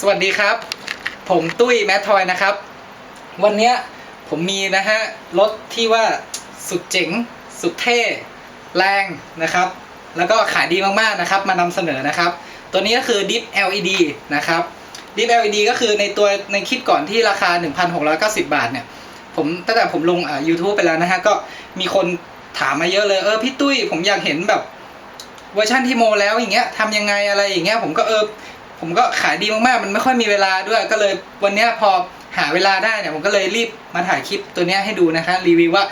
สวัสดีครับ ผมตุ้ยแมททอยนะครับ วันนี้ผมมีนะฮะรถที่ว่าสุดเจ๋ง สุดเท่แรงนะครับ แล้วก็ขายดีมากๆนะครับ มานำเสนอนะครับ ตัวนี้ก็คือ Deep LED นะครับ Deep LED ก็คือในตัวในคลิปก่อนที่ราคา 1,690 บาทเนี่ยผมตั้งแต่ผมลงอ่า YouTube ไปแล้วนะฮะก็มีคนถามมาเยอะเลยเออพี่ตุ้ยผมอยากเห็นแบบเวอร์ชันที่โมแล้วอย่างเงี้ยทำยังไงอะไรอย่างเงี้ยผมก็เออ ผมก็ขายดีมากๆ มันไม่ค่อยมีเวลาด้วย ก็เลยวันนี้พอหาเวลาได้เนี่ยผมก็เลยรีบมาถ่ายคลิปตัวนี้ให้ดูนะคะรีวิวว่า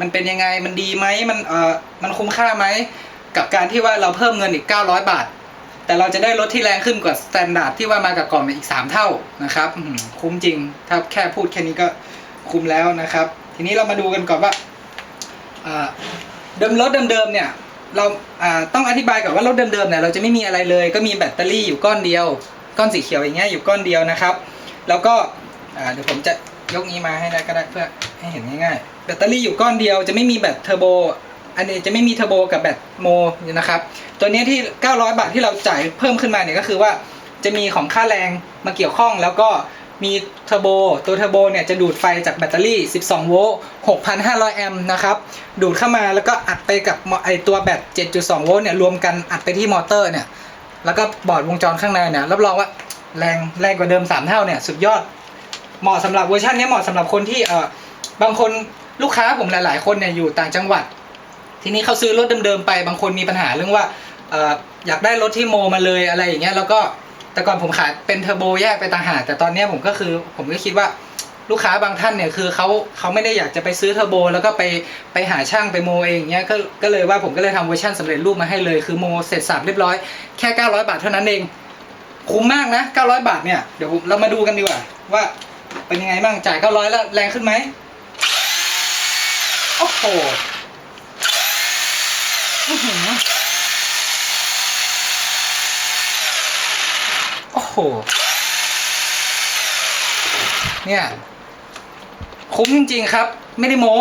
มันเป็นยังไงมันดีไหมมันเออมันคุ้มค่าไหมกับการที่ว่าเราเพิ่มเงินอีก 900 บาท แต่เราจะได้รถที่แรงขึ้นกว่าสแตนดาร์ดที่ว่ามากับกล่องอีก 3 เท่านะครับคุ้มจริง ถ้าแค่พูดแค่นี้ก็คุ้มแล้วนะครับ ทีนี้เรามาดูกันก่อนว่าเดิมรถเดิมๆเนี่ย เราอ่าต้องอธิบายก่อนว่ารถเดิมๆเนี่ยเราจะไม่มีอะไรเลย ก็มีแบตเตอรี่อยู่ก้อนเดียว ก้อนสีเขียวอย่างเงี้ยอยู่ก้อนเดียวนะครับ แล้วก็อ่าเดี๋ยวผมจะยกนี้มาให้ได้ก็ได้เพื่อให้เห็นง่ายๆแบตเตอรี่อยู่ก้อนเดียวจะไม่มีแบตเทอร์โบอันนี้จะไม่มีเทอร์โบกับแบตโมนะครับ ตัวเนี้ยที่ 900 บาทที่เราจ่ายเพิ่มขึ้นมาเนี่ยก็คือว่าจะมีของค่าแรงมาเกี่ยวข้องแล้วก็ มีเทอร์โบ ตัวเทอร์โบเนี่ยจะดูดไฟจากแบตเตอรี่ 12 โวลต์ 6,500 แอมป์นะครับ ดูดเข้ามาแล้วก็อัดไปกับไอตัวแบต 7.2 โวลต์เนี่ยรวมกันอัดไปที่มอเตอร์เนี่ย แล้วก็บอร์ดวงจรข้างในเนี่ยรับรองว่าแรงแรงกว่าเดิม 3 เท่าเนี่ยสุดยอด เหมาะสำหรับเวอร์ชันนี้เหมาะสำหรับคนที่เออบางคนลูกค้าผมหลาย ๆ คนเนี่ยอยู่ต่างจังหวัด ทีนี้เขาซื้อรถเดิม ๆ ไป บางคนมีปัญหาเรื่องว่าเอออยากได้รถที่โมมาเลยอะไรอย่างเงี้ยแล้วก็ แต่ก่อนผมขายเป็นเทอร์โบแยกไปต่างหากแต่ตอนนี้ผมก็คือผมก็คิดว่าลูกค้าบางท่านเนี่ยคือเขาเขาไม่ได้อยากจะไปซื้อเทอร์โบ แล้วก็ไปไปหาช่างไปโมเองเงี้ยก็ก็เลยว่าผมก็เลยทำเวอร์ชันสำเร็จรูปมาให้เลยคือโมเสร็จสับเรียบร้อยแค่ 900 บาทเท่านั้นเอง คุ้มมากนะ 900 บาทเนี่ยเดี๋ยวผมเรามาดูกันดีกว่า ว่าเป็นยังไงบ้างจ่าย 900 แล้วแรงขึ้นไหมโอ้โหอื้อหือ โห เนี่ย คุ้มจริงๆครับ ไม่ได้โม้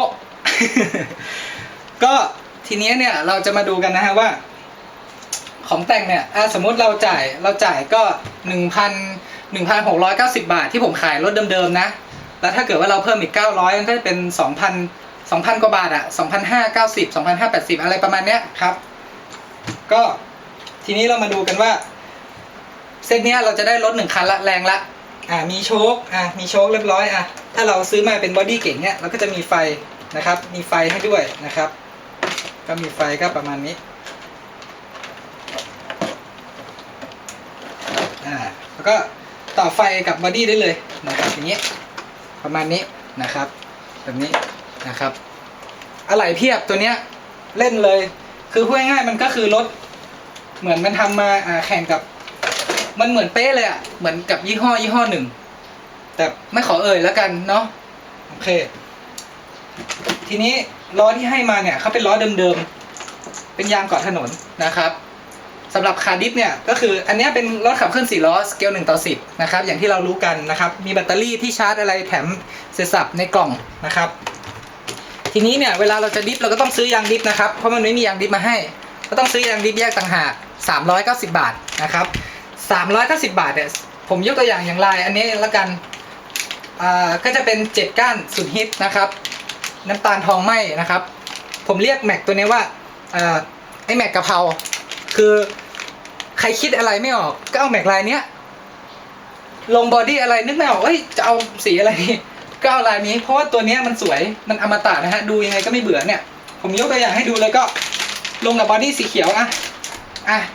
ก็ทีเนี้ยเนี่ยเราจะมาดูกันนะฮะว่า ของแต่งเนี่ยสมมติเราจ่ายเราจ่ายก็หนึ่งพันหนึ่งพันหกร้อยเก้าสิบาทที่ผมขายรถเดิมๆนะ แล้วถ้าเกิดว่าเราเพิ่มอีกเก้าร้อยมันก็จะเป็นสองพันสองพันกว่าบาทอะสองพันห้าเก้าสิบสองพันห้าแปดสิบอะไรประมาณเนี้ยครับ ก็ทีนี้เรามาดูกันว่า เซตเนี้ยเราจะได้รถหนึ่งคันละแรงละอ่ามีโชคอ่ามีโชคเรียบร้อยอะถ้าเราซื้อมาเป็นบอดี้เก่งเนี่ยเราก็จะมีไฟนะครับ มีไฟให้ด้วยนะครับ ก็มีไฟก็ประมาณนี้อ่าแล้วก็ต่อไฟกับบอดี้ได้เลยนะครับอย่างนี้ยประมาณนี้นะครับ แบบนี้นะครับอะไหล่เพียบตัวเนี้ยเล่นเลย คือพูดง่ายๆมันก็คือรถเหมือนมันทำมาอ่าแข่งกับ มันเหมือนเป๊ะเลยอะ เหมือนกับยี่ห้อยี่ห้อหนึ่ง แต่ไม่ขอเอ่ยแล้วกันเนาะ โอเค ทีนี้ล้อที่ให้มาเนี่ยเขาเป็นล้อเดิมๆ เป็นยางเกาะถนนนะครับสำหรับคาร์ดิฟเนี่ยก็คืออันนี้เป็นรถขับเคลื่อน4ล้อสเกล1ต่อ10นะครับอย่างที่เรารู้กันนะครับมีแบตเตอรี่ที่ชาร์จอะไรแถมเสียสับในกล่องนะครับ ทีนี้เนี่ยเวลาเราจะดิฟเราก็ต้องซื้อยางดิฟนะครับเพราะมันไม่มียางดิฟมาให้ ก็ต้องซื้อยางดิฟแยกต่างหาก390 บาทนะครับ 390บบาทเนี่ยผมยกตัวอย่างอย่างลายอันนี้ละกันอ่าก็จะเป็น7ก้านสุดฮิตนะครับ น้ำตาลทองไหมนะครับ ผมเรียกแม็กตัวนี้ว่าอ่าไอแม็กกะเพราคือใครคิดอะไรไม่ออกก็เอาแม็กลายเนี้ยลงบอดี้อะไรนึกไม่ออกเอ้ยจะเอาสีอะไรก็เอาลายนี้ เพราะว่าตัวนี้มันสวยมันอมตะนะฮะดูยังไงก็ไม่เบื่อเนี่ย ผมยกตัวอย่างให้ดูเลยก็ลงกับบอดี้สีเขียวอะอะ